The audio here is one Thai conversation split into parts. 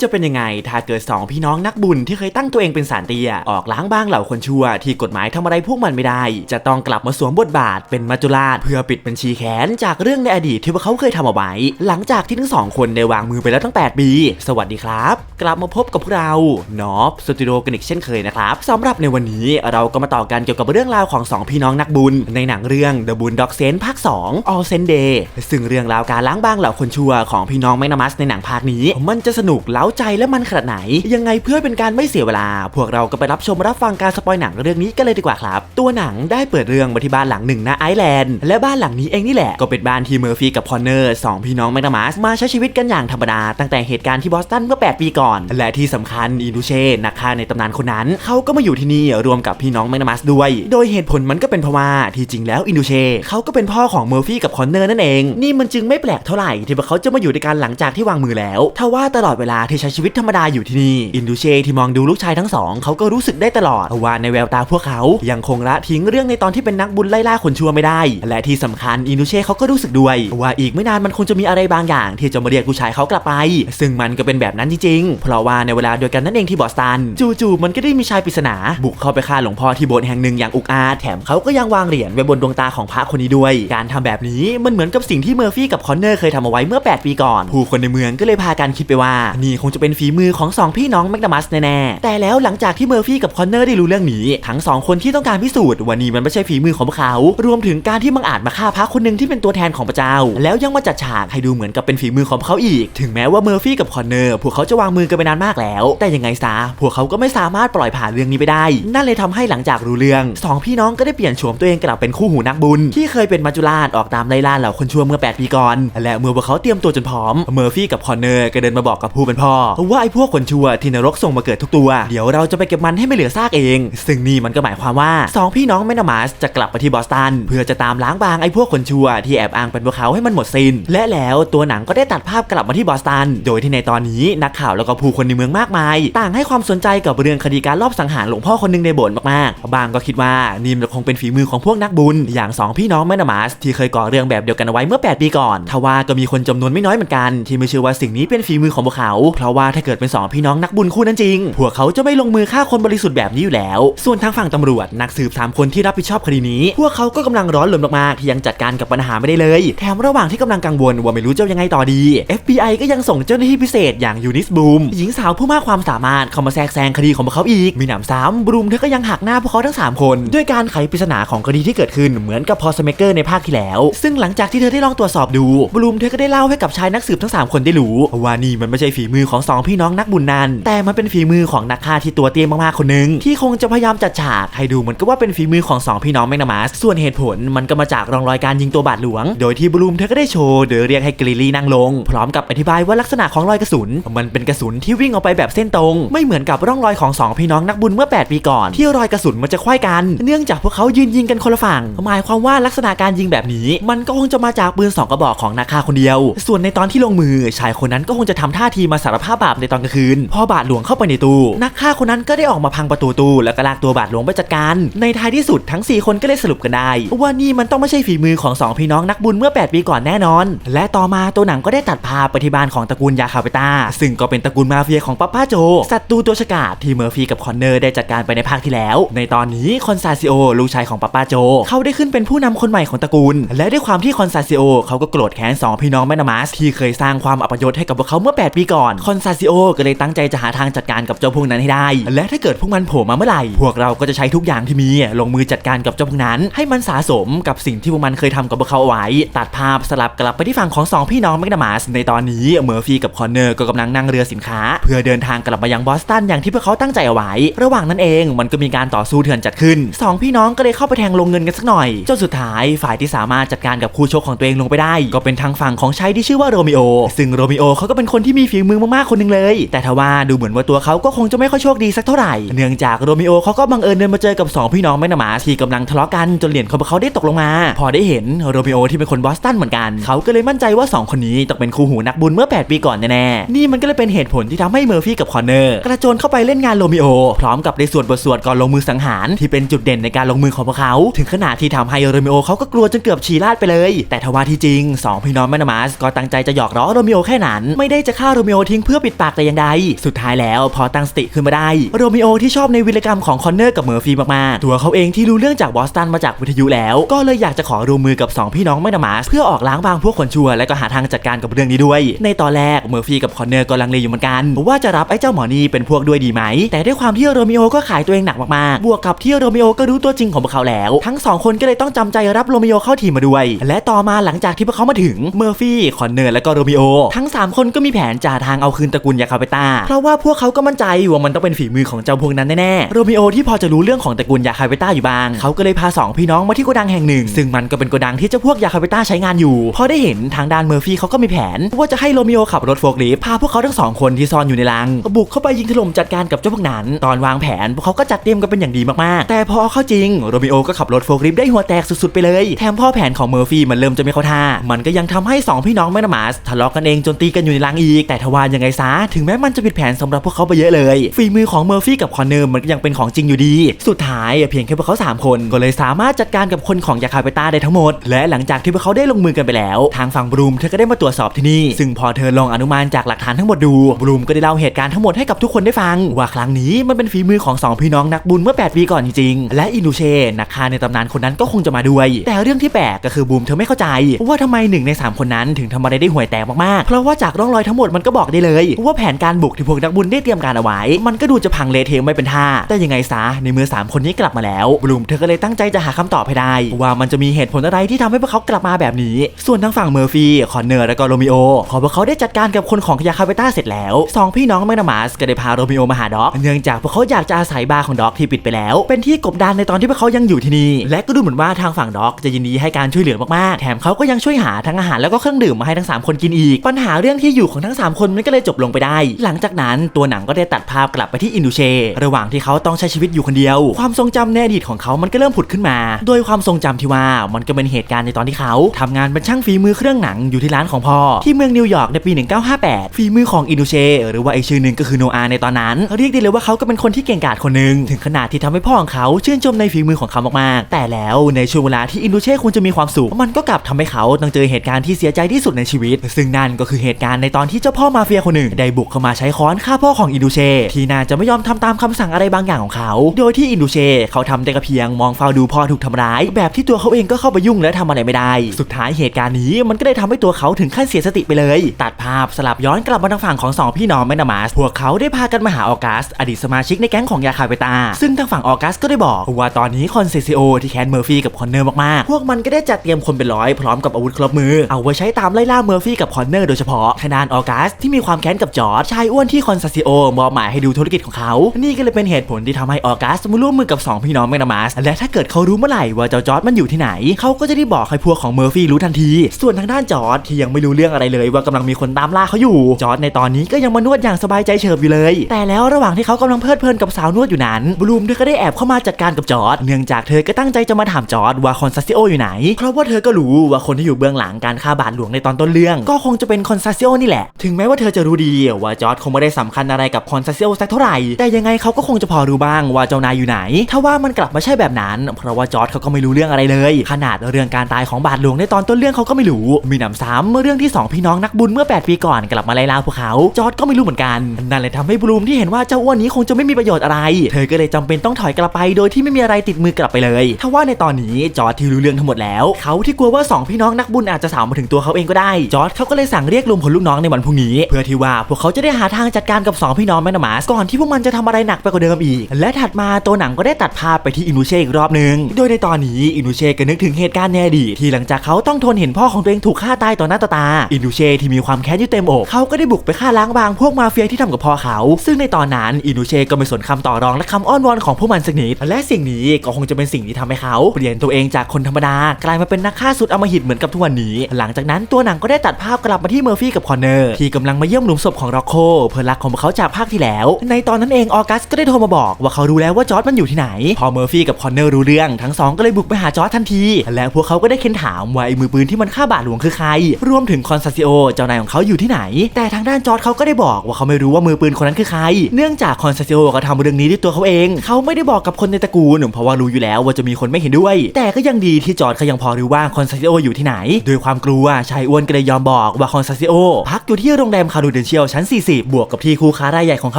จะเป็นยังไงถ้าเกิดสองพี่น้องนักบุญที่เคยตั้งตัวเองเป็นสารเตีย ออกล้างบ้างเหล่าคนชั่ว ที่กฎหมายทำอะไรพวกมันไม่ได้ จะต้องกลับมาสวมบทบาทเป็นมัจจุราชเพื่อปิดบัญชีแค้นจากเรื่องในอดีตที่พวกเขาเคยทำเอาไว้หลังจากที่ทั้งสองคนได้วางมือไปแล้วตั้ง 8 ปี สวัสดีครับ กลับมาพบกับพวกเรานอฟสตูดิโอกันอีกเช่นเคยนะครับสำหรับในวันนี้เราก็มาต่อกันเกี่ยวกับเรื่องราวของสองพี่น้องนักบุญ ในหนังเรื่อง The Boondock Saints ภาค 2 All Saint Day ซึ่งเรื่องราวการล้างบ้างเหล่าคนชั่วของพี่น้องแมกนามัสในหนังภาคนี้ มันจะสนุกเล้าใจและมันขนาดไหน ยังไงเพื่อเป็นการไม่เสียเวลา พวกเราก็ไปรับชมรับฟังการสปอยหนังเรื่องนี้กันเลยดีกว่าครับ ตัวหนังได้เปิดเรื่องมาที่บ้านหลังหนึ่งณไอร์แลนด์และบ้านหลังนี้เองนี่แหละก็เป็นบ้านที่เมอร์ฟี่กับคอนเนอร์สองพี่น้องแมกนามัสมาใช้ชีวิตกันอย่างธรรมดาตั้งแต่เหตุการณ์ที่บอสตันเมื่อ 8 ปีก่อน และที่สำคัญอินดูเช่นักฆ่าในตำนานคนนั้นเขาก็มาอยู่ที่นี่รวมกับพี่น้องแมกนามัสด้วย โดยเหตุผลมันก็เป็นเพราะว่าที่จริงแล้วอินดูเช่เขาก็เป็นพ่อของเมอร์ฟี่กับคอนเนอร์นั่นเอง นี่มันจึงไม่แปลกเท่าไหร่ที่พวกเขาจะมาอยู่ด้วยกันหลังจากที่วางมือแล้วทว่าตลอดเวลาที่ใช้ชีวิตธรรมดาอยู่ที่นี่ อินดูเช่ที่มองดูลูกชายทั้งสองเขาก็รู้สึกได้ตลอดว่าในแววตาพวกเขายังคงละทิ้งเรื่องในตอนที่เป็นนักบุญไล่ล่าคนชั่วไม่ได้ และที่สำคัญอินดูเช่เขาก็รู้สึกด้วย ว่าอีกไม่นานมันคงจะมีอะไรบางอย่าง ที่จะมาเรียกลูกชายเขากลับไป ซึ่งมันก็เป็นแบบนั้นจริงๆ เพราะว่าในเวลาเดียวกันนั่นเองที่บอสตันจู่ๆมันก็ได้มีชายปริศนาบุกเข้าไปฆ่าหลวงพ่อที่โบสถ์แห่งหนึ่งอย่างอุกอาจแถมเขาก็ยังวางเหรียญไว้บนดวงตาของพระคนนี้ด้วย การทำแบบนี้มันเหมือนกับสิ่งที่เมอร์ฟี่กับคอนเนอร์เคยทำเอาไว้เมื่อ 8 ปีก่อน ผู้คนในเมืองก็เลยพากันคิดไปว่านี่คงจะเป็นฝีมือของสองพี่น้องแมกนามัสแน่ๆ แต่แล้วหลังจากที่เมอร์ฟี่กับคอนเนอร์ได้รู้เรื่องนี้ ทั้งสองคนที่ต้องการพิสูจน์ว่านี่มันไม่ใช่ฝีมือของพวกเขา รวมถึงการที่มังอาจมาฆ่าพระคนหนึ่งที่เป็นตัวแทนของพระเจ้า แล้วยังมาจัดฉากให้ดูเหมือนกับเป็นฝีมือของพวกเขาอีก ถึงแม้ว่าเมอร์ฟี่กับคอนเนอร์พวกเขาจะวางมือกันไปนานมากแล้ว แต่ยังไงซะพวกเขาก็ไม่สามารถปล่อยผ่านเรื่องนี้ไปได้ นั่นเลยทำให้หลังจากรู้เรื่องสองพี่น้องก็ได้เปลี่ยนโฉมตัวเองกลับเป็นคู่หูนักบุญ ที่เคยเป็นมัจจุราชออกตามไล่ล่าเหล่าคนชั่วเมื่อ 8 ปีก่อน และเมื่อพวกเขาเตรียมตัวจนพร้อมเมอร์ฟี่กับคอนเนอร์ก็เดินมาบอกกับผู้เป็นพ่อว่าไอ้พวกคนชั่วที่นรกส่งมาเกิดทุกตัว เดี๋ยวเราจะไปเก็บมันให้ไม่เหลือซากเอง ซึ่งนี่มันก็หมายความว่าสองพี่น้องแมนามัสจะกลับไปที่บอสตัน เพื่อจะตามล้างบางไอ้พวกคนชั่วที่แอบอ้างเป็นพวกเขาให้มันหมดสิ้น และแล้วตัวหนังก็ได้ตัดภาพกลับมาที่บอสตัน โดยที่ในตอนนี้นักข่าวแล้วก็ผู้คนในเมืองมากมาย ต่างให้ความสนใจกับเรื่องคดีการลอบสังหารหลวงพ่อคนหนึงในโบสถ์มากๆ บางก็คิดว่านี่มันคงเป็นฝีมือของพวกนักบุญ อย่างสองพี่น้องแมนามัสที่เคยก่อเรื่องแบบเดียวกันเอาไว้เมื่อ 8 ปีก่อนทว่าก็มีคนจำนวนไม่น้อยเหมือนกัน ที่ไม่เชื่อว่าสิ่งนี้เป็นฝีมือของพวกเขาเพราะว่าถ้าเกิดเป็นสองพี่น้องนักบุญคู่นั้นจริง พวกเขาจะไม่ลงมือฆ่าคนบริสุทธิ์แบบนี้อยู่แล้ว ส่วนทางฝั่งตำรวจนักสืบสามคนที่รับผิดชอบคดีนี้ พวกเขาก็กำลังร้อนรนมากๆที่ยังจัดการกับปัญหาไม่ได้เลย แถมระหว่างที่กำลังกังวลว่าไม่รู้จะยังไงต่อดี FBI ก็ยังส่งเจ้าหน้าที่พิเศษอย่างยูนิสบูมหญิงสาวผู้มากความสามารถเข้ามาแทรกแซงคดีของพวกเขาอีก มีหนำซ้ำบรูมเธอก็ยังหักหน้าพวกเขาทั้ง 3 คน ด้วยการไขปริศนาของคดีที่เกิดขึ้นเหมือนกับพอสเมเกอร์ในภาคที่แล้ว ซึ่งหลังจากที่เธอได้ลองตรวจสอบดูบรูมเธอก็ได้เล่าให้กับชายนักสืบทั้ง 3 คนได้รู้ว่านี่มันไม่ใช่ฝีมือของสองพี่น้องนักบุญนั้น แต่มันเป็นฝีมือของนักฆ่าที่ตัวเตี้ยมากๆคนหนึง ที่คงจะพยายามจัดฉากให้ดูเหมือนกับว่าเป็นฝีมือของสองพี่น้องแมกนามัสส่วนเหตุผลมันก็มาจากร่องรอยการยิงตัวบาดหลวง โดยที่บรูมเธอก็ได้โชว์โดยเรียกให้กลิลี่นั่งลง พร้อมกับอธิบายว่าลักษณะของรอยกระสุน มันเป็นกระสุนที่วิ่งออกไปแบบเส้นตรง ไม่เหมือนกับร่องรอยของสองพี่น้องนักบุญเมื่อ 8 ปีก่อน ที่รอยกระสุนมันจะคล้ยกัน เนื่องจากพวกเขายืนยิงกันคนละฝั่ง หมายความว่าลักษณะการยิงแบบนี้ มันก็คงจะมาจากปืนสองกระบอกของนักฆ่าคนเดียว ส่วนในตอนที่ลงมือชายคนนั้นก็คงจะทำท่าทีมาสารภาบาปในตอนกลางคืน พอบาทหลวงเข้าไปในตู้ นักฆ่าคนนั้นก็ได้ออกมาพังประตูตู้แล้วก็ลากตัวบาทหลวงไปจัดการ ในท้ายที่สุดทั้ง 4 คนก็เลยสรุปกันได้ ว่านี่มันต้องไม่ใช่ฝีมือของสองพี่น้องนักบุญเมื่อ 8 ปีก่อนแน่นอน และต่อมาตัวหนังก็ได้ตัดภาพไปที่บ้านของตระกูลยาคาเปต้าซึ่งก็เป็นตระกูลมาเฟียของป้าป้าโจศัตรูตัวฉกาจที่เมอร์ฟี่กับคอนเนอร์ได้จัดการไปในภาคที่แล้ว ในตอนนี้คอนซาซิโอลูกชายของป้าป้าโจ เขาได้ขึ้นเป็นผู้นำคนใหม่ของตระกูล และด้วยความที่คอนซาซิโอเขาก็โกรธแค้นสองพี่น้องแมนามัสที่เคยสร้างความอัปยศให้กับพวกเขาเมื่อ 8 ปีก่อนคอนซาซิโอก็เลยตั้งใจจะหาทางจัดการกับเจ้าพวกนั้นให้ได้ และถ้าเกิดพวกมันโผล่มาเมื่อไหร่ พวกเราก็จะใช้ทุกอย่างที่มีลงมือจัดการกับเจ้าพวกนั้น ให้มันสะสมกับสิ่งที่พวกมันเคยทำกับพวกเขาเอาไว้ ตัดภาพสลับกลับไปที่ฝั่งของสองพี่น้องแมกนามัสในตอนนี้เมอร์ฟี่กับคอนเนอร์ก็กำลังนั่งเรือสินค้า เพื่อเดินทางกลับมายังบอสตันอย่างที่พวกเขาตั้งใจเอาไว้ ระหว่างนั้นเองมันก็มีการต่อสู้เถื่อนจัดขึ้นสองพี่น้องก็เลยเข้าไปแทงลงเงินกันสักหน่อยจนสุดท้ายฝ่ายที่สามารถจัดการกับคู่ชกของตัวเองลงไปได้ ก็เป็นทางฝั่งของชายที่ชื่อว่าโรมิโอซึ่งโรมิโอเขาก็เป็นคนที่มีฝีมือมากๆคนหนึงเลย แต่ทว่าดูเหมือนว่าตัวเขาก็คงจะไม่ค่อยโชคดีสักเท่าไหร่ เนื่องจากโรมิโอเขาก็บังเอิญเดินมาเจอกับสองพี่น้องแมกนามาสที่กำลังทะเลาะกันจนเหรียญของเขาได้ตกลงมา พอได้เห็นโรมิโอที่เป็นคนบอสตันเหมือนกัน เขาก็เลยมั่นใจว่าสองคนนี้ต้องเป็นคู่หูนักบุญเมื่อ 8 ปีก่อนแน่ๆนี่มันก็เลยเป็นเหตุผลที่ทำให้เมอร์ฟี่กับคอนเนอร์กระโจนเข้าไปเล่นงานโรมิโอพร้อมกับได้สวดบทสวดก่อนลงมือสังหารที่เป็นจุดเด่นในการลงมือของพวกเขา ถึงขนาดที่ทำให้โรมิโอเขาก็กลัวจนเกือบฉี่ราดไปเลย แต่ทว่าที่จริงสองพี่น้องแมนามาสก็ตั้งใจจะหยอกล้อโรมิโอแค่นั้นไม่ได้จะฆ่าโรมิโอทิ้งเพื่อปิดปากแต่อย่างใด สุดท้ายแล้วพอตั้งสติขึ้นมาได้ โรมิโอที่ชอบในวิรกรรมของคอนเนอร์กับเมอร์ฟี่มากๆ ตัวเขาเองที่รู้เรื่องจากบอสตันมาจากวิทยุแล้ว ก็เลยอยากจะขอร่วมมือกับ 2 พี่น้องแมกนามาสเพื่อออกล้างบางพวกคนชั่วและก็หาทางจัดการกับเรื่องนี้ด้วย ในตอนแรกเมอร์ฟี่กับคอนเนอร์ก็ลังเลอยู่เหมือนกันว่าจะรับไอ้เจ้าหมอนี่เป็นพวกด้วยดีไหม แต่ด้วยความที่โรมิโอก็ขายตัวเองหนักมากๆ บวกกับที่โรมิโอก็รู้ตัวจริงของพวกเขาแล้ว ทั้งสองคนก็เลยต้องจำใจรับโรมิโอเข้าทีมมาด้วย และต่อมาหลังจากที่พวกเขามาถึงเมอร์ฟี่คอนเนอร์และก็โรมิโอทั้งสามคนก็มีแผนจ่าทางเอาคืนตระกูลยาคาเปต้า เพราะว่าพวกเขาก็มั่นใจว่ามันต้องเป็นฝีมือของเจ้าพวกนั้นแน่ๆ โรมิโอที่พอจะรู้เรื่องของตระกูลยาคาเปต้าอยู่บ้าง เขาก็เลยพาสองพี่น้องมาที่โกดังแห่งหนึ่ง ซึ่งมันก็เป็นโกดังที่เจ้าพวกยาคาเปต้าใช้งานอยู่ พอได้เห็นทางด้านเมอร์ฟี่เขาก็มีแผนว่าจะให้โรมิโอขับรถโฟล์คลิฟต์พาพวกเขาทั้งสองคนที่ซ่อนอยู่ในรังบุกเข้าไปยิงถล่มจัดการกับเจ้าพวกนั้น ตอนวางแผนพวกเขาก็จัดเตรียมกันเป็นอย่างดีมากๆ แต่พอเอาเข้าจริงโรมิโอก็ขับรถโฟล์คลิฟต์ได้หัวแตกสุดๆไปเลยแถมพ่อแผนของเมอร์ฟี่มันเริ่มจะไม่เข้าท่า มันก็ยังทำให้สองพี่น้องแมกนามาสทะเลาะกันเองจนตีกันอยู่ในรังอีกแต่ทว่ายังไงซะถึงแม้มันจะผิดแผนสำหรับพวกเขาไปเยอะเลยฝีมือของเมอร์ฟี่กับคอนเนอร์มันก็ยังเป็นของจริงอยู่ดี สุดท้ายเพียงแค่พวกเขาสามคนก็เลยสามารถจัดการกับคนของยาคาเปต้าได้ทั้งหมด และหลังจากที่พวกเขาได้ลงมือกันไปแล้ว ทางฝั่งบรูมเธอก็ได้มาตรวจสอบที่นี่ ซึ่งพอเธอลองอนุมานจากหลักฐานทั้งหมดดูบรูมก็ได้เล่าเหตุการณ์ทั้งหมดให้กับทุกคนได้ฟัง ว่าครั้งนี้มันเป็นฝีมือของสองพี่น้องนักบุญเมื่อ 8 ปีก่อนจริงๆ และอินูเชนักฆ่าในตำนานคนนั้นก็คงจะมาด้วย แต่เรื่องที่แปลกก็คือบูมเธอไม่เข้าใจ ว่าทำไมหนึ่งใน 3 คนนั้นถึงทำอะไรได้ห่วยแตกมากๆเพราะว่าจากร่องรอยทั้งหมดมันก็บอกได้เลยว่าแผนการบุกที่พวกนักบุญได้เตรียมการเอาไว้ มันก็ดูจะพังเละเทะไม่เป็นท่า แต่ยังไงซะในเมื่อ3คนนี้กลับมาแล้วบลูมเธอก็เลยตั้งใจจะหาคำตอบให้ได้ ว่ามันจะมีเหตุผลอะไรที่ทำให้พวกเขากลับมาแบบนี้ ส่วนทางฝั่งเมอร์ฟี่คอนเนอร์และก็โรมิโอพอพวกเขาได้จัดการกับคนของยาคาเปต้าเสร็จแล้วสองพี่น้องแมกนามาสก็ได้พาโรมิโอมาหาด็อก เนื่องจากพวกเขาอยากจะอาศัยบาร์ของด็อกที่ปิดไปแล้ว เป็นที่กบดานในตอนที่พวกเขายังอยู่ที่นี่ และก็ดูเหมือนว่าทางฝั่งด็อกจะยินดีให้การช่วยเหลือมากๆ แถมเขาก็ยังช่วยหาทั้งอาหารแล้วก็เครื่องดื่มมาให้ทั้ง 3 คนกินอีก ปัญหาเรื่องที่อยู่ของทั้ง 3 คนมันก็เลยจบลงไปได้ หลังจากนั้นตัวหนังก็ได้ตัดภาพกลับไปที่อินโดเช ระหว่างที่เขาต้องใช้ชีวิตอยู่คนเดียว ความทรงจำในอดีตของเขามันก็เริ่มผุดขึ้นมา โดยความทรงจำที่ว่ามันก็เป็นเหตุการณ์ในตอนที่เขาทำงานเป็นช่างฝีมือเครื่องหนังอยู่ที่ร้านของพ่อที่เมืองนิวยอร์กในปี 1958 ฝีมือของอินโดเช หรือว่าอีกชื่อหนึ่งก็คือโนอาในตอนนั้น เรียกได้เลยว่าเขาก็เป็นคนที่เก่งกาจคนหนึ่งถึงขนาดที่ทำให้พ่อของเขาชื่นชมในฝีมือของเขามากๆ แต่แล้วในช่วงเวลาที่อินโดเช่ควรจะมีความสุข มันก็กลับทำให้เขาต้องเจอเหตุการณ์ที่เสียใจที่สุดในชีวิต ซึ่งนั่นก็คือเหตุการณ์ในตอนที่เจ้าพ่อมาเฟียคนหนึ่งได้บุกเข้ามาใช้ค้อนฆ่าพ่อของอินโดเช่ที่น่าจะไม่ยอมทำตามคำสั่งอะไรบางอย่างของเขา โดยที่อินโดเช่เขาทำแต่กระเพียงมองเฝ้าดูพ่อถูกทำร้าย แบบที่ตัวเขาเองก็เข้าไปยุ่งและทำอะไรไม่ได้ สุดท้ายเหตุการณ์นี้มันก็ได้ทำให้ตัวเขาถึงขั้นเสียสติไปเลย ตัดภาพสลับย้อนกลับมาทางฝั่งของสองพี่น้องแมนามาสพวกเขาได้พากันมาหาออกัส อดีตสมาชิกในแก๊งของยาคาเปตา ซึ่งทางฝั่งออกัสก็ได้บอกว่าตอนนี้คอนเซซิโอที่แคนเมอร์ฟี่กับคอนเนอร์มากๆ พวกมันก็ได้จัดเตรียมคนเป็นร้อยพร้อมกับอาวุธครบมือ เอาไว้ใช้ตามไล่ล่าเมอร์ฟี่กับคอนเนอร์โดยเฉพาะขนานออกัสที่มีความแค้นกับจอร์จชายอ้วนที่คอนเซซิโอมอบหมายให้ดูธุรกิจของเขา นี่ก็เลยเป็นเหตุผลที่ทำให้ออกัสมาร่วมมือกับสองพี่น้องแมกนามาสและถ้าเกิดเขารู้เมื่อไหร่ว่าเจ้าจอร์จมันอยู่ที่ไหน เขาก็จะได้บอกให้พวกของเมอร์ฟี่รู้ทันที ส่วนทางด้านจอร์จที่ยังไม่รู้เรื่องอะไรเลย ว่ากำลังมีคนตามล่าเขาอยู่ จอร์จในตอนนี้ก็ยังมานวดอย่างสบายใจเฉิบอยู่เลย แต่แล้วระหว่างที่เขากำลังเพลิดเพลินกับสาวนวดอยู่นั้นบลูมเธอก็ได้แอบเข้ามาจัดการกับจอร์จเนื่องจากเธอก็ตั้งใจจะมาถามจอร์จว่าคอนซัสซิโออยู่ไหน เพราะว่าเธอก็รู้ว่าคนที่อยู่เบื้องหลังการฆ่าบาทหลวงในตอนต้นเรื่อง ก็คงจะเป็นคอนซัสซิโอนี่แหละ ถึงแม้ว่าเธอจะรู้ดีว่าจอร์จคงไม่ได้สำคัญอะไรกับคอนซัสซิโอสักเท่าไหร่ แต่ยังไงเขาก็คงจะพอรู้บ้างว่าเจ้านายอยู่ไหน ถ้าว่ามันกลับมาใช่แบบนั้น เพราะว่าจอร์จเขาก็ไม่รู้เรื่องอะไรเลย ขนาดเรื่องการตายของบาทหลวงในตอนต้นเรื่องเขาก็ไม่รู้ มีหนำซ้ำเมื่อเรื่องที่สองพี่น้องนักบุญเมื่อ 8 ปีก่อนกลับมาไล่ล่าพวกเขา จอร์จก็ไม่รู้เหมือนกัน นั่นเลยทำให้บลูมที่เห็นว่าเจ้าอ้วนนี้คงจะไม่มีประโยชน์อะไร เธอก็เลยจำเป็นต้องถอยกลับไป โดยที่ไม่มีอะไรติดมือกลับไปเลย ถ้าว่าในตอนนี้จอร์จที่รู้เรื่องทั้งหมดแล้ว เขาที่กลัวว่าสองพี่น้องนักบุญอาจจะสาวมาถึงตัวเขาเองก็ได้ จอร์จเขาก็เลยสั่งเรียกรวมพลลูกน้องในวันพรุ่งนี้เพื่อทว่า พวกเขาจะได้หาทางจัดการกับสองพี่น้องแมนามาสก่อนที่พวกมันจะทำอะไรหนักไปกว่าเดิมอีก และถัดมาตัวหนังก็ได้ตัดภาพไปที่อินูเช่อีกรอบหนึ่งโดยในตอนนี้อินูเช่ก็นึกถึงเหตุการณ์ในอดีตที่หลังจากเขาต้องทนเห็นพ่อของตัวเองถูกฆ่าตายต่อหน้าต่อตาอินูเช่ที่มีความแค้นอยู่เต็มอกเขาก็ได้บุกไปฆ่าล้างบางพวกมาเฟียที่ทำกับพ่อเขา ซึ่งในตอนนั้นอินูเช่ก็ไม่สนคำต่อรองและคำอ้อนวอนของพวกมันสักนิดและสิ่งนี้ก็คงจะเป็นสิ่งที่ทำให้เขาเปลี่ยนตัวเองจากคนธรรมดากลายมาเป็นนักฆ่าสุดอมหิตเหมือนกับทุกวันนี้ หลังจากนั้นตัวหนังก็ได้ตัดภาพกลับมาที่เมอร์ฟี่กับคอนเนอร์ที่กำลังมาเยี่ยมหลุมศพของร็อกโคเพื่อนรักของเขาจากภาคที่แล้ว ในตอนนั้นเองออกัสก็ได้โทรมาบอกว่าเขารู้แล้วว่าจอร์จมันอยู่ที่ไหน พอเมอร์ฟี่กับคอนเนอร์รู้เรื่องทั้งสองก็เลยบุกไปหาจอร์จทันที และพวกเขาก็ได้เค้นถามว่าไอ้มือปืนที่มันฆ่าบาทหลวงคือใคร รวมถึงคอนซาซิโอเจ้านายของเขาอยู่ที่ไหน แต่ทางด้านจอร์จเขาก็ได้บอกว่าเขาไม่รู้ว่ามือปืนคนนั้นคือใคร เนื่องจากคอนซาซิโอเขาทำเรื่องนี้ด้วยตัวเขาเอง เขาไม่ได้บอกกับคนในตระกูลเพราะว่ารู้อยู่แล้วว่าจะมีคนไม่เห็นด้วย แต่ก็ยังดีที่จอร์จเขายังพอรู้ว่าคอนซาซิโออยู่ที่ไหน ด้วยความกลัวชายอ้วนก็เลยยอมบอกว่าคอนซาซิโอพักอยู่ที่โรงแรมคารู Prudential ชั้น 40 บวกกับที่คู่ค้ารายใหญ่ของเข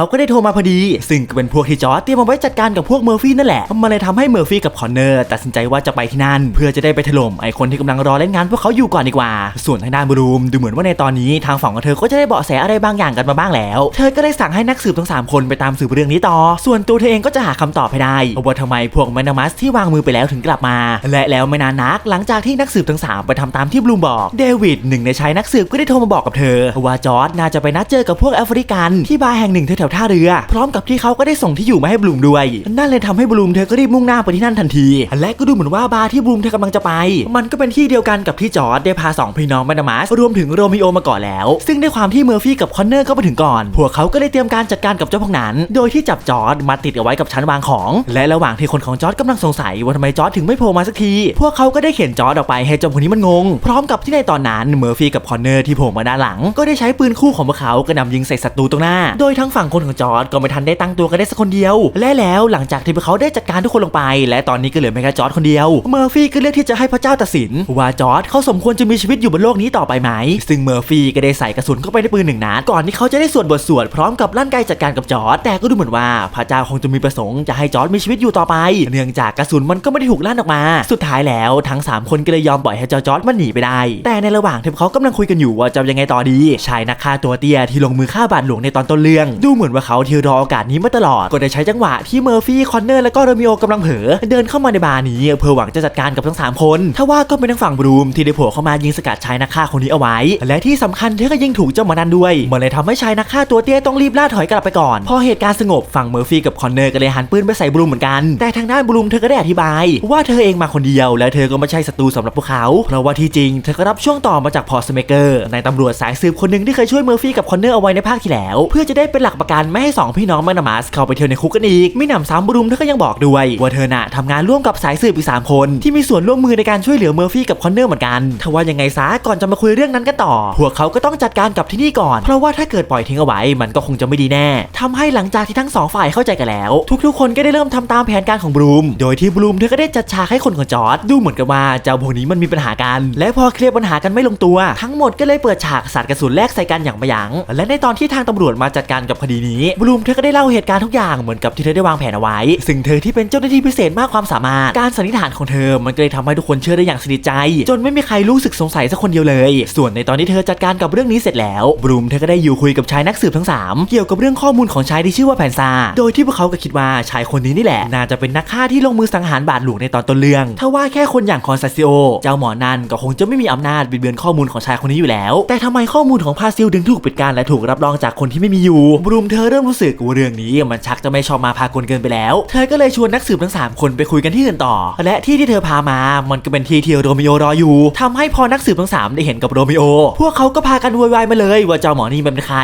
าก็ได้โทรมาพอดี ซึ่งก็เป็นพวกที่จอร์ดเตรียมเอาไว้จัดการกับพวกเมอร์ฟี่นั่นแหละ มันเลยทำให้เมอร์ฟี่กับคอนเนอร์ตัดสินใจว่าจะไปที่นั่น เพื่อจะได้ไปถล่มไอคนที่กำลังรอเล่นงานพวกเขาอยู่ก่อนดีกว่า ส่วนทางด้านบรูมดูเหมือนว่าในตอนนี้ทางฝั่งของเธอก็จะได้เบาะแสอะไรบางอย่างกันมาบ้างแล้ว เธอก็ได้สั่งให้นักสืบทั้งสามคนไปตามสืบเรื่องนี้ต่อ ส่วนตัวเธอเองก็จะหาคำตอบให้ได้ว่าทำไมพวกแมนามัสที่วางมือไปแล้วถึงกลับมา และแล้วไม่นานนักหลังจากที่นักสืบทั้งสามไปทำตามที่บลูมบอกเดวิดหนึ่งในชายนักสืบก็ได้โทรมาบอกกับเธอว่าจอร์ดน่าจะไปไปนัดเจอกับพวกแอฟริกันที่บาร์แห่งหนึ่งแถวท่าเรือ พร้อมกับที่เขาก็ได้ส่งที่อยู่มาให้บลูมด้วยนั่นเลยทำให้บลูมเธอก็รีบมุ่งหน้าไปที่นั่นทันที และก็ดูเหมือนว่าบาร์ที่บลูมเธอกำลังจะไป มันก็เป็นที่เดียวกันกับที่จอร์ดได้พาสองพี่น้องแมนามัสรวมถึงโรมิโอมาก่อนแล้ว ซึ่งด้วยความที่เมอร์ฟี่กับคอนเนอร์ก็ไปถึงก่อน พวกเขาก็เลยเตรียมการจัดการกับเจ้าพวกนั้น โดยที่จับจอร์ดมาติดเอาไว้กับชั้นวางของ และระหว่างที่คนของจอร์ดกำลังสงสัยว่าทำไมจอร์ดถึงไม่โผล่มาสักที พวกเขาก็ได้เข็นจอร์ดออกไปให้เจ้าพวกนี้มันงง พร้อมกับที่ในตอนนั้นเมอร์ฟี่กับคอนเนอร์ที่โผล่มาด้านหลัง ก็ได้ใช้ปืนคู่ของพวเขากระหน่ำยิงใส่ศัตรูตรงหน้า โดยทั้งฝั่งคนของจอร์ดก็ไม่ทันได้ตั้งตัวกันได้สักคนเดียว และแล้วหลังจากที่พวกเขาได้จัดการทุกคนลงไป และตอนนี้ก็เหลือแค่จอร์ดคนเดียว เมอร์ฟี่ก็เลือกที่จะให้พระเจ้าตัดสิน ว่าจอร์ดเขาสมควรจะมีชีวิตอยู่บนโลกนี้ต่อไปไหม ซึ่งเมอร์ฟี่ก็ได้ใส่กระสุนเข้าไปในปืนหนึ่งนัดก่อนที่เขาจะได้สวดบทสวดพร้อมกับลั่นไกจัดการกับจอร์ดแต่ก็ดูเหมือนว่าพระเจ้าคงจะมีประสงค์จะให้จอร์ดมีชีวิตอยู่ต่อไป เนื่องจากกระสุนมันก็ไม่ได้ถูกลั่นออกมา สุดท้ายแล้วทั้งสามคนก็เลยยอมปล่อยให้เจ้าจอร์ดมันหนีไปได้ แต่ในระหว่างที่เขากำลังคุยกันอยู่ว่าจะยังไงต่อดีชายนักฆ่าตัวเตียที่ลงมือฆ่าบาทหลวงในตอนต้นเรื่อง ดูเหมือนว่าเขาที่รอโอกาสนี้มาตลอด ก็ได้ใช้จังหวะที่เมอร์ฟี่คอนเนอร์และก็โรมิโอกำลังเผลอเดินเข้ามาในบาร์นี้เพื่อหวังจะจัดการกับทั้งสามคนทว่าก็เป็นทางฝั่งบรูมที่ได้โผล่เข้ามายิงสกัดชายนักฆ่าคนนี้เอาไว้ และที่สำคัญเธอก็ยิงถูกเจ้าหมานันด้วยมันเลยทำให้ชายนักฆ่าตัวเตี้ยต้องรีบล่าถอยกลับไปก่อนพอเหตุการณ์สงบฝั่งเมอร์ฟี่กับคอนเนอร์ก็เลยหันปืนไปใส่บรูมเหมือนกัน แต่ทางด้านบรูมเธอก็ได้อธิบาย ว่าเธอเองมาคนเดียวและเธอก็ไม่ใช่ศัตรูสำหรับพวกเขา เพราะว่าที่จริงเธอก็รับช่วงต่อมาจากพอสเมเกอร์ในตำรวจสายสืบคนหนึ่งที่เคยช่วยเมอร์ฟี่กับคอนเนอร์เอาไว้ในภาคที่แล้ว เพื่อจะได้เป็นหลักประกันไม่ให้สองพี่น้องแมกนามัสเข้าไปเที่ยวในคุกกันอีก ไม่หนำซ้ำบรูมเธอก็ยังบอกด้วยว่าเธอน่ะทำงานร่วมกับสายสืบอีกสามคน ที่มีส่วนร่วมมือในการช่วยเหลือเมอร์ฟี่กับคอนเนอร์เหมือนกันทว่ายังไงซะก่อนจะมาคุยเรื่องนั้นกันต่อ พวกเขาก็ต้องจัดการกับที่นี่ก่อน เพราะว่าถ้าเกิดปล่อยทิ้งเอาไว้ มันก็คงจะไม่ดีแน่ทำให้หลังจากที่ทั้งสองฝ่ายเข้าใจกันแล้ว ทุกๆ คนก็ได้เริ่มทำตามแผนการของบรูม โดยที่บรูมเธอก็ได้จัดฉากให้คนของจอร์ดดูเหมือนกับว่าเจ้าพวกนี้มันมีปัญหากัน และพอเคลียร์ปัญหากันไม่ลงตัว ทั้งหมดก็เลยเปิดฉากสาดกระสุนแลกใส่กันอย่างไม่ยัง และในตอนที่ทางตำรวจมาจัดการกับคดีนี้บรูมเธอก็ได้เล่าเหตุการณ์ทุกอย่างเหมือนกับที่เธอได้วางแผนเอาไว้ ซึ่งเธอที่เป็นเจ้าหน้าที่พิเศษมากความสามารถ การสันนิษฐานของเธอ มันก็เลยทำให้ทุกคนเชื่อได้อย่างสนิทใจ จนไม่มีใครรู้สึกสงสัยสักคนเดียวเลย ส่วนในตอนที่เธอจัดการกับเรื่องนี้เสร็จแล้วบรูมเธอก็ได้อยู่คุยกับชายนักสืบทั้งสามเกี่ยวกับเรื่องข้อมูลของชายที่ชื่อว่าแพนซา โดยที่พวกเขาก็คิดว่าชายคนนี้นี่แหละ น่าจะเป็นนักฆ่าที่ลงมือสังหารบาทหลวงในตอนต้นเรื่องถ้าว่าแค่คนอย่างคอนซาซิโอเจ้าหมอนันก็คงจะไม่มีอำนาจบิดเบือนข้อมูลของชายคนนี้อยู่แล้ว แต่ทำไมข้อมูลของพาซิลถึงถูกปิดการและถูกรับรองจากคนที่ไม่มีอยู่บรูมเธอเริ่มรู้สึกว่าเรื่องนี้มันชักจะไม่ชอบมาพากลเกินไปแล้ว เธอก็เลยชวนนักสืบทั้งสามคนไปคุยกันที่อื่นต่อ และที่ที่เธอพามา มันก็เป็นที่ที่โรมิโอรออยู่ทำให้พอนักสืบทั้งสามได้เห็นกับโรมิโอ พวกเขาก็พากันโวยวายมาเลย ว่าเจ้าหมอนี่เป็นใคร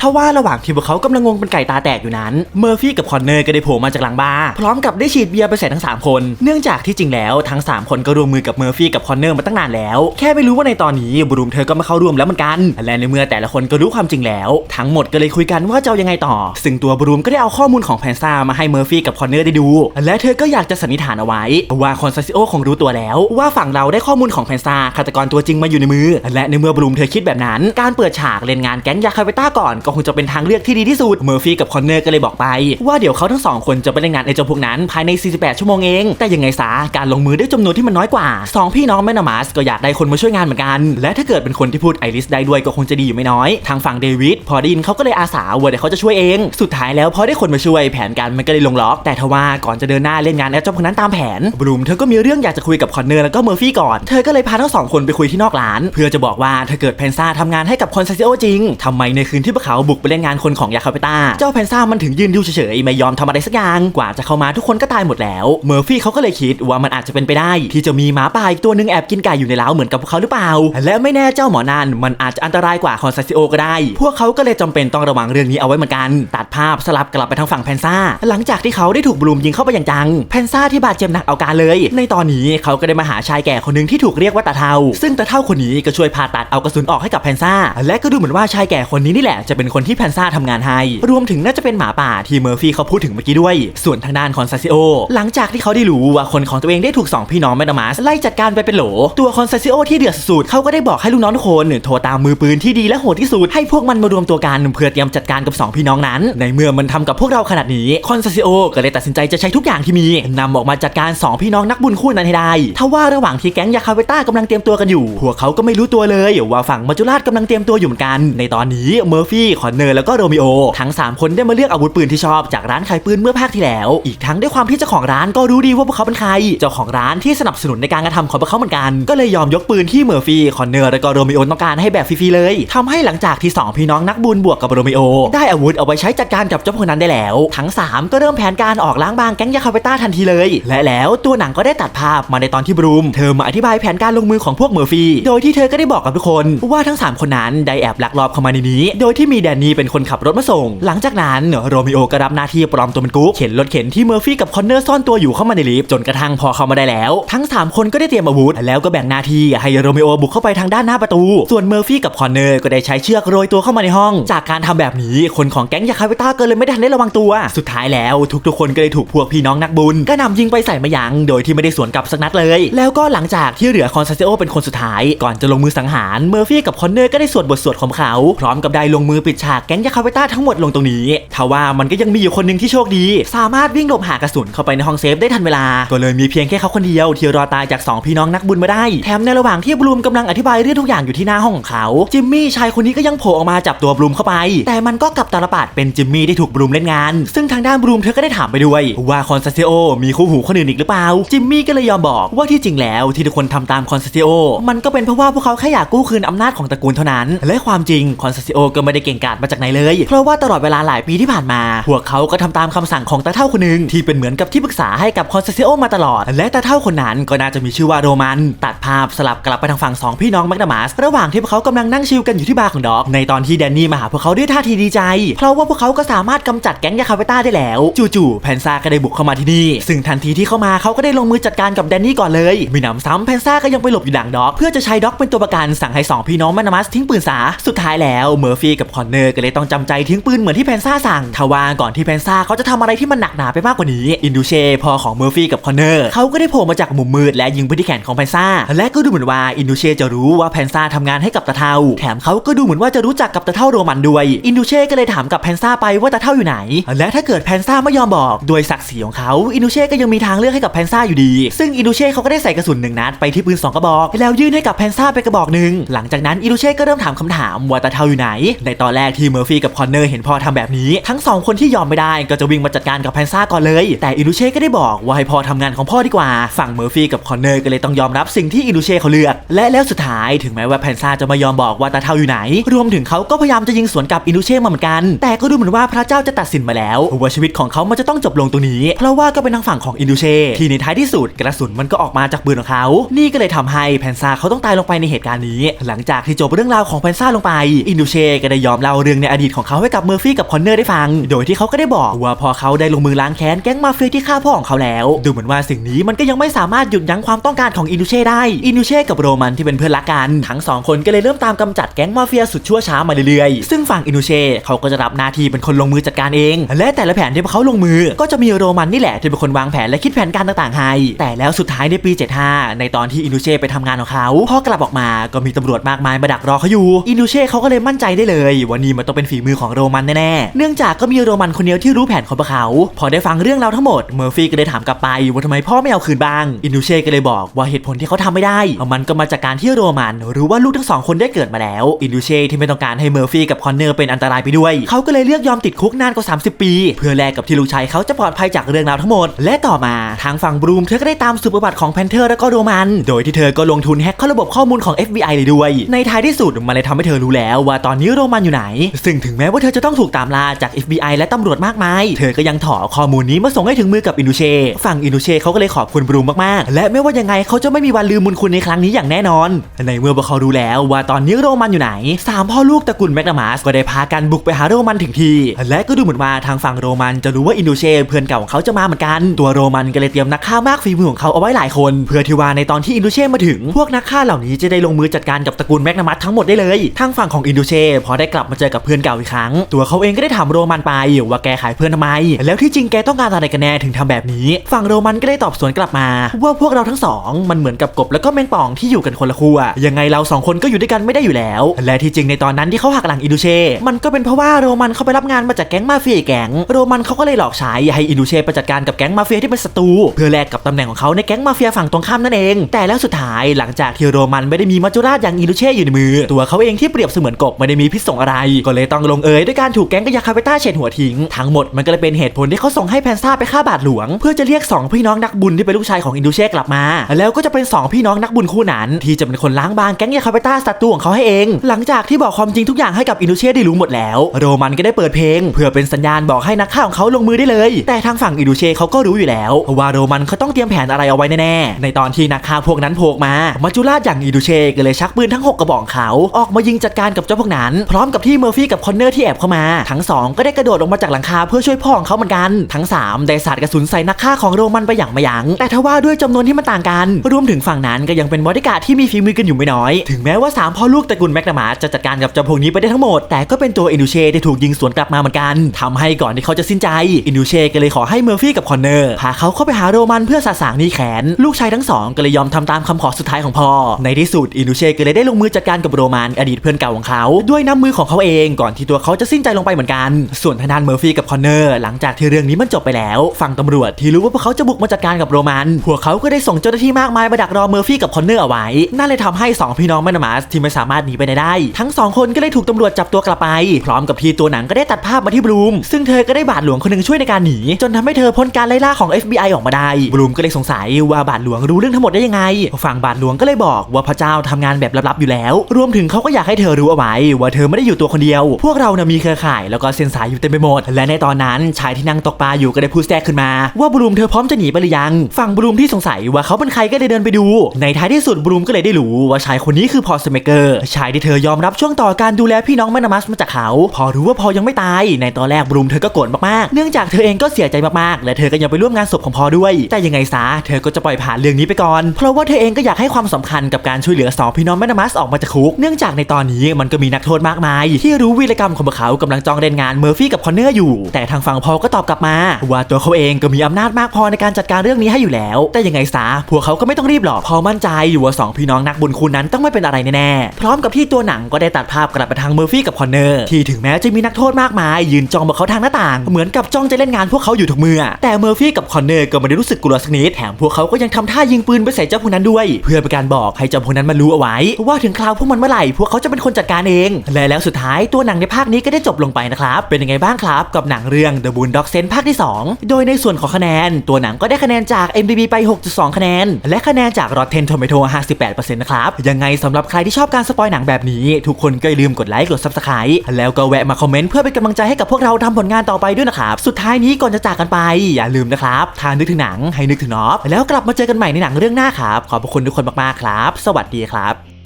ทว่าระหว่างที่พวกเขากำลังงงเป็นไก่ตาแตกอยู่นั้น เมอร์ฟี่กับคอนเนอร์ก็ได้โผล่มาจากหลังบาร์พร้อมกับได้ฉีดเบียร์ไปใส่ทั้งสามคน เนื่องจากที่จริงแล้วทั้งสามคนก็ร่วมมือกับเมอร์ฟี่กับคอนเนอร์มาตั้งนานแล้ว แค่ไม่รู้ว่าในตอนนี้บรูมเธอก็มาเข้าร่วมแล้วเหมือนกัน และในเมื่อแต่ละคนก็รูความจริงแล้ว ทั้งหมดก็เลยคุยกันว่าจะเอายังไงต่อ ซึ่งตัวบรูมก็ได้เอาข้อมูลของแพนซ่ามาให้เมอร์ฟี่กับคอนเนอร์ได้ดู และเธอก็อยากจะสันนิษฐานเอาไว้ ว่าคอนซาซิโอคงรู้ตัวแล้ว ว่าฝั่งเราได้ข้อมูลของแพนซ่าฆาตกรตัวจริงมาอยู่ในมือ และในเมื่อบรูมเธอคิดแบบนั้น การเปิดฉากเล่นงานแก๊งยาคาเวต้าก่อนก็คงจะเป็นทางเลือกที่ดีที่สุดเมอร์ฟี่กับคอนเนอร์ก็เลยบอกไป ว่าเดี๋ยวเขาทั้งสองคนจะไปเล่นงานไอ้เจ้าพวกนั้นภายใน 48 ชั่วโมงเอง แต่ยังไงซะการลงมือด้วยจำนวนที่มันน้อยกว่าสองพี่น้องแมนามาสก็อยากได้คนมาช่วยงานเหมือนกัน และถ้าเกิดเป็นคนที่พูดไอริสได้ด้วยก็คงจะดีอยู่ไม่น้อยทางฝั่งเดวิดพอได้ยินเขาก็เลยอาสาว่าเดี๋ยวเขาจะช่วยเอง สุดท้ายแล้วพอได้คนมาช่วยแผนการมันก็เลยลงล็อก แต่ทว่าก่อนจะเดินหน้าเล่นงานไอ้เจ้าพวกนั้นตามแผนบรูมเธอก็มีเรื่องอยากจะคุยกับคอนเนอร์แล้วก็เมอร์ฟี่ก่อนเธอก็เลยพาทั้งสองคนไปคุยที่นอกร้าน เพื่อจะบอกว่าถ้าเกิดแพนซ่าทำงานให้กับคอนซาซิโอจริงทำไมในคืนที่พวกเขาบุกไปเล่นงานคนของยาคาเปต้าเจ้าแพนซ่ามันถึงยืนดูเฉยๆไม่ยอมทำอะไรสักอย่างกว่าจะเข้ามาทุกคนก็ตายหมดแล้วเมอร์ฟี่เขาก็เลยคิดว่ามันอาจจะเป็นไปได้ ที่จะมีหมาป่าอีกตัวหนึงแอบกินไก่อยู่ในเล้าเหมือนกับพวกเขาหรือเปล่า และไม่แน่เจ้าหมอนันมันอาจจะอันตรายกว่าคอนซาซิโอก็ได้พวกเขาก็เลยจำเป็นต้องระวังเรื่องนี้เอาไว้เหมือนกัน ตัดภาพสลับกลับไปทางฝั่งแพนซ่า หลังจากที่เขาได้ถูกบลูมยิงเข้าไปอย่างจัง แพนซ่าที่บาดเจ็บหนักเอาการเลย ในตอนนี้เขาก็ได้มาหาชายแก่คนหนึ่งที่ถูกเรียกว่าตาเทา ซึ่งตาเทาคนนี้ก็ช่วยผ่าตัดเอากระสุนออกให้กับแพนซ่า และก็ดูเหมือนว่าชายแก่คนนี้นี่แหละจะเป็นคนที่แพนซ่าทำงานให้ รวมถึงน่าจะเป็นหมาป่าที่เมอร์ฟี่เขาพูดถึงเมื่อกี้ด้วย ส่วนทางด้านคอนซาซิโอ หลังจากที่เขาได้รู้ว่าคนของตัวเองได้ถูกสองพี่น้องแมดามัสไล่จัดการไปเป็นโหล ตัวคอนซาซิโอที่เดือดสุดเขาก็ได้บอกให้ลูกน้องทุกคนโทรตามมือปืนที่ดีและโหดที่สุดใให้พวกมันมารวมตัวกันเพื่อเตรียมจัดการกับสองพี่น้องนั้น ในเมื่อมันทำกับพวกเราขนาดนี้คอนซาซิโอก็เลยตัดสินใจจะใช้ทุกอย่างที่มีนำออกมาจัดการสองพี่น้องนักบุญคู่นั้นให้ได้ทว่าระหว่างที่แก๊งยาคาเวต้ากำลังเตรียมตัวกันอยู่ พวกเขาก็ไม่รู้ตัวเลยว่าฝั่งมัจจุราชกำลังเตรียมตัวอยู่เหมือนกัน ในตอนนี้เมอร์ฟี่คอนเนอร์แล้วก็โรมิโอทั้งสามคนได้มาเลือกอาวุธปืนที่ชอบจากร้านขายปืนเมื่อภาคที่แล้ว อีกทั้งด้วยความที่เจ้าของร้านก็รู้ดีว่าพวกเขาเป็นใคร เจ้าของร้านที่สนับสนุนในการกระทำของพวกเขาเหมือนกัน ก็เลยยอมยกปืนที่เมอร์ฟี่คอนเนอร์แล้วก็โรมิโอต้องการให้แบบฟรีๆเลยทำให้หลังจากที่สองพี่น้องนักบุญบวกกับโรมิโอ ได้อาวุธเอาไว้ใช้จัดการกับเจ้าพวกนั้นได้แล้ว ทั้งสามก็เริ่มแผนการออกล้างบางแก๊งยาคาเวต้าทันทีเลย และแล้วตัวหนังก็ได้ตัดภาพมาในตอนที่บรูม เธอมาอธิบายแผนการลงมือของพวกเมอร์ฟี่ โดยที่เธอก็ได้บอกกับทุกคนว่าทั้ง 3 คนนั้นได้แอบลักลอบเข้ามาในนี้ โดยที่มีแดนนี่เป็นคนขับรถมาส่ง หลังจากนั้นโรมิโอก็รับหน้าที่ปลอมตัวเป็นกุ๊กเข็นรถเข็นที่เมอร์ฟี่กับคอนเนอร์ซ่อนตัวอยู่เข้ามาในลิฟต์จนกระทั่งพอเข้ามาได้แล้ว ทั้ง 3 คนก็ได้เตรียมอาวุธ แล้วก็แบ่งหน้าที่ให้โรมิโอบุกเข้าไปทางด้านหน้าประตู ส่วนเมอร์ฟี่กับคอนเนอร์ก็ได้ใช้เชือกโรยตัวเข้ามาในห้อง จากการทำแบบนี้คนของแก๊งยาคาเวต้าก็เลยไม่ทันได้ระวังตัว สุดท้ายแล้วทุกๆคนก็เลยถูกพวกพี่น้องนักบุญก็นำยิงไปใส่มายังโดยที่ไม่ได้สวนกลับสักนัดเลย แล้วก็หลังจากที่เหลือคอนซาเซโอเป็นคนสุดท้ายก่อนจะลงมือสังหารเมอร์ฟี่กับคอนเนอร์ก็ได้สวดบทสวดของเขา พร้อมกับได้ลงมือปิดฉากแก๊งยาคาเวต้าทั้งหมดลงตรงนี้ทว่ามันก็ยังมีอยู่คนหนึ่งที่โชคดี สามารถวิ่งหลบหากระสุนเข้าไปในห้องเซฟได้ทันเวลา ก็เลยมีเพียงแค่เขาคนเดียวที่รอตายจากสองพี่น้องนักบุญมาได้ แถมในระหว่างที่บลูมกำลังอธิบายเรื่องทุกอย่างอยู่ที่หน้าห้องของเขาจิมมี่ชายคนนี้ก็ยังโผล่ออกมาจับตัวบลูมเข้าไป แต่มันก็กลับตาลปัดเป็นจิมมี่ที่ถูกบลูมเล่นงาน ซึ่งทางด้านบลูมเธอก็ได้ถามไปด้วย ว่าคอนซาเซโอมีคู่หูคนอื่นอีกหรือเปล่า จิมมี่ก็เลยยอมบอกว่าที่จริงแล้วที่ทุกคนทำตามคอนซาเซโอมันก็เป็นเพราะว่าพวกเขาแค่อยากกู้คืนอำนาจของตระกูลเท่านั้น และความจริงคอนซาเซโอก็ไม่ได้เก่งกาจมาจากไหนเลย เพราะว่าตลอดเวลาหลายปีที่ผ่านมา พวกเขาก็ทำตามคำสั่งของตาเท่าคนหนึ่งที่เป็นเหมือนกับที่ปรึกษาให้กับคอนซาเซโอมาตลอด และตาเท่าคนนั้นก็น่าจะมีชื่อว่าโรมัน ตัดภาพสลับกลับไปทางฝั่งสองพี่น้องแมกนามัสระหว่างที่พวกเขากำลังนั่งชิลกันอยู่ที่บาร์ของด็อกในตอนที่แดนนี่มาหาพวกเขาด้วยท่าทีดีใจ เพราะว่าพวกเขาก็สามารถกำจัดแก๊งยาคาเวต้าได้แล้ว จู่ๆแพนซ่าก็ได้บุกเข้ามาที่นี่ ซึ่งทันทีที่เข้ามาเขาก็ได้ลงมือจัดการกับแดนนี่ก่อนเลยมีหนำซ้ำแพนซ่าก็ยังไปหลบอยู่หลังด็อก เพื่อจะใช้ด็อกเป็นตัวประกันสั่งให้สองพี่น้องแมกนามัสทิ้งปืนซะสุดท้ายแล้วเมอร์ฟี่กับคอนเนอร์ก็เลยต้องจำใจทิ้งปืนเหมือนที่แพนซ่าสั่งทว่าก่อนที่แพนซ่าเขาจะทำอะไรที่มันหนักหนาไปมากกว่านี้อินดูเช่พ่อของเมอร์ฟี่กับคอนเนอร์เขาก็ได้โผล่มาจากมุมมืดและยิงไปที่แขนของแพนซ่าและก็ดูเหมือนว่าอินดูเช่จะรู้ว่าแพนซ่าทำงานให้กับตาเทาแถมเขาก็ดูเหมือนว่าจะรู้จักกับตาเท่าโรมันด้วย อินดูเช่ก็เลยถามกับแพนซ่าไปว่าตาเท่าอยู่ไหน และถ้าเกิดแพนซ่าไม่ยอมบอกด้วยศักดิ์ศรีของเขาอินดูเช่ก็ยังมีทางเลือกให้กับแพนซ่าอยู่ดี ซึ่งอินดูเช่เขาก็ได้ใส่กระสุนหนึ่งนัดไปที่ปืนสองกระบอก แล้วยื่นให้กับแพนซ่าไปกระบอกหนึ่งหลังจากนั้นอินดูเช่ก็เริ่มถามคำถามว่าตาเท่าอยู่ไหน ในตอนแรกที่เมอร์ฟี่กับคอนเนอร์เห็นพ่อทำแบบนี้ ทั้งสองคนที่ยอมไม่ได้ก็จะวิ่งมาจัดการกับแพนซ่าก่อนเลย แต่อินดูเช่ก็ได้บอกว่าให้พ่อทำงานของพ่อดีกว่าฝั่งเมอร์ฟี่กับคอนเนอร์ก็เลยต้องยอมรับสิ่งที่อินดูเช่เขาเลือก และแล้วสุดท้ายถึงแม้ว่าแพนซ่าจะไม่ยอมบอกว่าตาเท่าอยู่ไหนรวมถึงเขาก็พยายามจะยิงสวนกับอินดูเช่มาเหมือนกัน แต่ก็ดูเหมือนว่าพระเจ้าจะตัดสินมาแล้วว่าชีวิตของเขามันจะต้องจบลงตรงนี้ เพราะว่าก็เป็นทางฝั่งของอินดูเช่ที่ในท้ายที่สุดกระสุนมันก็ออกมาจากปืนของเขา นี่ก็เลยทำให้แพนซ่าเขาต้องตายลงไปในเหตุการณ์นี้ หลังจากที่จบเรื่องราวของแพนซ่าลงไป อินดูเช่ก็ได้ยอมเล่าเรื่องในอดีตของเขาให้กับเมอร์ฟี่กับคอนเนอร์ได้ฟัง โดยที่เขาก็ได้บอกว่าพอเขาได้ลงมือล้างแค้นแก๊งมาเฟียที่ฆ่าพ่อของเขาแล้ว ดูเหมือนว่าสิ่งนี้มันก็ยังไม่สามารถหยุดยั้งความต้องการของอินดูเช่ได้ อินดูเช่กับโรมันที่เป็นเพื่อนรักกันทั้งสองคนก็เลยเริ่มตามกำจัดแก๊งมาเฟียสุดชั่วช้ามาเรื่อยๆ ซึ่งฝั่งอินูเช่เขาก็จะรับหน้าที่เป็นคนลงมือจัดการเอง และแต่ละแผนที่พวกเขาลงมือ ก็จะมีโรมันนี่แหละที่เป็นคนวางแผนและคิดแผนการต่างๆให้ แต่แล้วสุดท้ายในปี 75 ในตอนที่อินูเช่ไปทำงานของเขาพอกลับออกมาก็มีตำรวจมากมายมาดักรอเขาอยู่อินูเช่เขาก็เลยมั่นใจได้เลยว่านี่มันต้องเป็นฝีมือของโรมันแน่ๆเนื่องจากก็มีโรมันคนเดียวที่รู้แผนของพวกเขา พอได้ฟังเรื่องราวทั้งหมดเมอร์ฟี่ก็เลยถามกลับไปว่าทำไมพ่อไม่เอาคืนบ้างอินูเช่ก็เลยบอกว่าเหตุผลที่เขาทำไม่ได้ มันก็มาจากการที่โรมันรู้ว่าลูกทั้งสองคนได้เกิดมาแล้วอินูเช่ที่ไม่ต้องการให้เมอร์ฟี่กับคอนเนอร์เป็นอันตรายไปด้วย เขาก็เลยเลือกยอมติดคุกนานกว่า 30 ปี เพื่อแลกกับที่ลูกชายเขาจะปลอดภัยจากเรื่องราวทั้งหมด และต่อมาทางฝั่งบรูมเธอก็ได้ตามสืบประวัติของแพนเทอร์และก็โรมัน โดยที่เธอก็ลงทุนแฮ็กเข้าระบบข้อมูลของ FBI เลยด้วย ในท้ายที่สุดมันเลยทำให้เธอรู้แล้วว่าตอนนี้โรมันอยู่ไหน ซึ่งถึงแม้ว่าเธอจะต้องถูกตามล่าจาก FBI และตำรวจมากมาย เธอก็ยังถอข้อมูลนี้มาส่งให้ถึงมือกับอินดูเช่ฝั่งอินดูเช่เขาก็เลยขอบคุณบรูมมากๆ และไม่ว่ายังไงเขาจะไม่มีวันลืมบุญคุณในครั้งนี้อย่างแน่นอน ในเมื่อพวกเขารู้แล้วว่าตอนนี้โรมันอยู่ไหนสามพ่อลูกตระกูลแมกนามัสก็ได้พากันบุกไปหาโรมันถึงที่และก็ดูเหมือนว่าทางฝั่งโรมันจะรู้ว่าอินโดเชเพื่อนเก่าของเขาจะมาเหมือนกันตัวโรมันก็เลยเตรียมนักฆ่ามากฝีมือของเขาเอาไว้หลายคน เพื่อที่ว่าในตอนที่อินโดเชมาถึง พวกนักฆ่าเหล่านี้จะได้ลงมือจัดการกับตระกูลแมกนามัสทั้งหมดได้เลยทางฝั่งของอินโดเชพอได้กลับมาเจอกับเพื่อนเก่าอีกครั้ง ตัวเขาเองก็ได้ถามโรมันไปว่าแกขายเพื่อนทำไม แล้วที่จริงแกต้องการอะไรกันแน่ถึงทำแบบนี้ ฝั่งโรมันก็ได้ตอบสวนกลับมา ว่าพวกเราทั้งสองมันเหมือนกับกบแล้วก็แมงป่องที่อยู่กันกันคนละขั้วยังไงเราสองคนก็อยู่ด้วยกันไม่ได้อยู่แล้ว และที่จริงในตอนอนนั้นที่เขาหักหลังอินดูเช่ มันก็เป็นเพราะว่าโรมันเขาไปรับงานมาจากแก๊งมาเฟียอีกแก๊ง โรมันเขาก็เลยหลอกใช้ให้อินดูเช่ไปจัดการกับแก๊งมาเฟียที่เป็นศัตรูเพื่อแลกกับตำแหน่งของเขาในแก๊งมาเฟียฝั่งตรงข้ามนั่นเอง แต่แล้วสุดท้ายหลังจากที่โรมันไม่ได้มีมัจจุราชอย่างอินดูเช่อยู่ในมือ ตัวเขาเองที่เปรียบเสมือนกบไม่ได้มีพิษสงอะไร ก็เลยต้องลงเอยด้วยการถูกแก๊งกยาคาเวต้าเฉดหัวทิ้งทั้งหมดมันก็เลยเป็นเหตุผลที่เขาส่งให้แพนซ่าไปฆ่าบาทหลวง เพื่อจะเรียกสองพี่น้องนักบุญที่เป็นลูกชายของอินดูเช่กลับมา แล้วก็จะเป็นสองพี่น้องนักบุญคู่นั้น ที่จะเป็นคนล้างบางแก๊งยาคาเวต้าศัตรูของเขาให้เอง หลังจากที่บอกความจริงทุกอย่างให้กับอินดูเช่ได้รู้หมดแล้ว โรมันก็ได้เปิดเพลง เพื่อเป็นสัญญาณบอกให้นักฆ่าของเขาลงมือได้เลย แต่ทางฝั่งอินดูเช่เขาก็รู้อยู่แล้ว ว่าโรมันเขาต้องเตรียมแผนอะไรเอาไว้แน่ๆในตอนที่นักฆ่าพวกนั้นโผล่มามาจุราชอย่างอินดูเช่ก็เลยชักปืนทั้งหกกระบอกเขา ออกมายิงจัดการกับเจ้าพวกนั้น พร้อมกับที่เมอร์ฟี่กับคอนเนอร์ที่แอบเข้ามา ทั้งสองก็ได้กระโดดลงมาจากหลังคาเพื่อช่วยพ่อของเขาเหมือนกันทั้งสามได้สาดกระสุนใส่นักฆ่าของโรมันไปอย่างไม่ยั้งแต่ทว่าด้วยจำนวนที่มันต่างกันรวมถึงฝั่งนั้นก็ยังเป็นบอดี้การ์ดที่มีฝีมือกันอยู่ไม่น้อย ถึงแม้ว่าสามพ่อลูกตระกูลแมกนามาจะจัดการกับเจ้าพวกนี้ไปได้ทั้งหมด แต่ก็เป็นตัวอินดูเช่ที่ถูกยิงสวนกลับมาเหมือนกันทำให้ก่อนที่เขาจะสิ้นใจอินดูเช่ก็เลยขอให้เมอร์ฟี่กับคอนเนอร์พาเขาเข้าไปหาโรมันเพื่อสาสางหนีแขน ลูกชายทั้งสองก็เลยยอมทำตามคำขอสุดท้ายของพ่อ ในที่สุดอินดูเช่ก็เลยได้ลงมือจัดการกับโรมันอดีตเพื่อนเก่าของเขาด้วยน้ำมือของเขาเองก่อนที่ตัวเขาจะสิ้นใจลงไปเหมือนกัน ส่วนทางด้านเมอร์ฟี่กับคอนเนอร์หลังจากที่เรื่องนี้มันจบไปแล้วฝั่งตำรวจที่รู้ว่าพวกเขาจะบุกมาจัดการกับโรมัน พวกเขาก็ได้ส่งเจ้าหน้าที่มากมายมาดักรอเมอร์ฟี่กับคอนเนอร์เอาไว้นั่นเลยทำให้สองพี่น้องแมนมาสที่ไม่สามารถหนีไปไหนได้ทั้งสองคนก็เลยถูกตำรวจจับตัวกลับไป พร้อมกับที่ตัวหนังก็ได้ตัดภาพมาที่บลูม ซึ่งเธอก็ได้บาทหลวงคนหนึ่งช่วยในการหนี จนทำให้เธอพ้นการไล่ล่าของ FBI ออกมาได้ บลูมก็เลยสงสัยว่าบาทหลวงรู้เรื่องทั้งหมดได้ยังไง ฝั่งบาทหลวงก็เลยบอกว่าพระเจ้าทำงานแบบลับๆอยู่แล้ว รวมถึงเขาก็อยากให้เธอรู้เอาไว้ ว่าเธอไม่ได้อยู่ตัวคนเดียว พวกเรานะมีเครือข่ายแล้วก็เซ็นสายอยู่เต็มไปหมด และในตอนนั้นชายที่นั่งตกปลาอยู่ก็ได้พูดแทรกขึ้นมา ว่าบลูมเธอพร้อมจะหนีไปหรือยัง ฝั่งบลูมที่สงสัยว่าเขาเป็นใครก็ได้เดินไปดู ในท้ายที่สุดบลูมก็เลยได้รู้ว่าชายคนนี้คือพอสเมเกอร์ชายที่เธอยอมรับช่วงต่อการดูแลพี่น้องแมนามัสมาจากเขา พอรู้ว่าพอยังไม่ตาย ในตอนแรกบลูมเธอก็โกรธมากๆ เนื่องจากเธอเองก็เสียใจมากๆ และเธอก็ยังไปร่วมงานศพของพอด้วย แต่ยังไงซะเธอก็จะปล่อยผ่านเรื่องนี้ไปก่อน เพราะว่าเธอเองก็อยากให้ความสำคัญกับการช่วยเหลือสองพี่น้องแมนามัสออกมาจากคุก เนื่องจากในตอนนี้มันก็มีนักโทษมากมาย ที่รู้วีรกรรมของพวกเขากำลังจองเล่นงานเมอร์ฟี่กับคอนเนอร์อยู่ แต่ทางฝั่งพอก็ตอบกลับมา ว่าตัวเขาเองก็มีอำนาจมากพอในการจัดการเรื่องนี้ให้อยู่แล้ว แต่ยังไงซะพวกเขาก็ไม่ต้องรีบหรอกพอมั่นใจอยู่ว่าสองพี่น้องนักบุญคุณนั้นต้องไม่เป็นอะไรแน่ๆพร้อมกับที่ตัวหนังก็ได้ตัดภาพกลับไปทางเมอร์ฟี่กับคอนเนอร์ที่ถึงแม้จะมีนักโทษมากมาย ยืนจ้องมาเขาทางหน้าต่าง เหมือนกับจ้องจะเล่นงานพวกเขาอยู่ทุกเมื่อ แต่เมอร์ฟี่กับคอนเนอร์ก็ไม่ได้รู้สึกกลัวสักนิดแถมพวกเขาก็ยังทำท่ายิงปืนไปใส่เจ้าพวกนั้นด้วย เพื่อเป็นการบอกให้เจ้าพวกนั้นมารู้เอาไว้ ว่าถึงคราวพวกมันเมื่อไหร่พวกเขาจะเป็นคนจัดการเอง และแล้วสุดท้ายตัวหนังในภาคนี้ก็ได้จบลงไปนะครับเป็นยังไงบ้างครับกับหนังเรื่อง The Boondock Saints ภาคที่ 2 โดยในส่วนของคะแนน ตัวหนังก็ได้คะแนนจาก MDB ไป 6.2 คะแนน และคะแนนจาก Rotten Tomato 58%นะครับยังไงสำหรับใครที่ชอบการสปอยหนังแบบนี้ทุกคนก็อย่าลืมกดไลค์กด Subscribe แล้วก็แวะมาคอมเมนต์เพื่อเป็นกำลังใจให้กับพวกเราทำผลงานต่อไปด้วยนะครับ สุดท้ายนี้ก่อนจะจากกันไป อย่าลืมนะครับทานึกถึงหนังให้นึกถึงนอฟแล้วกลับมาเจอกันใหม่ในหนังเรื่องหน้าครับขอบพระคุณทุกคนมากๆครับ สวัสดีครับ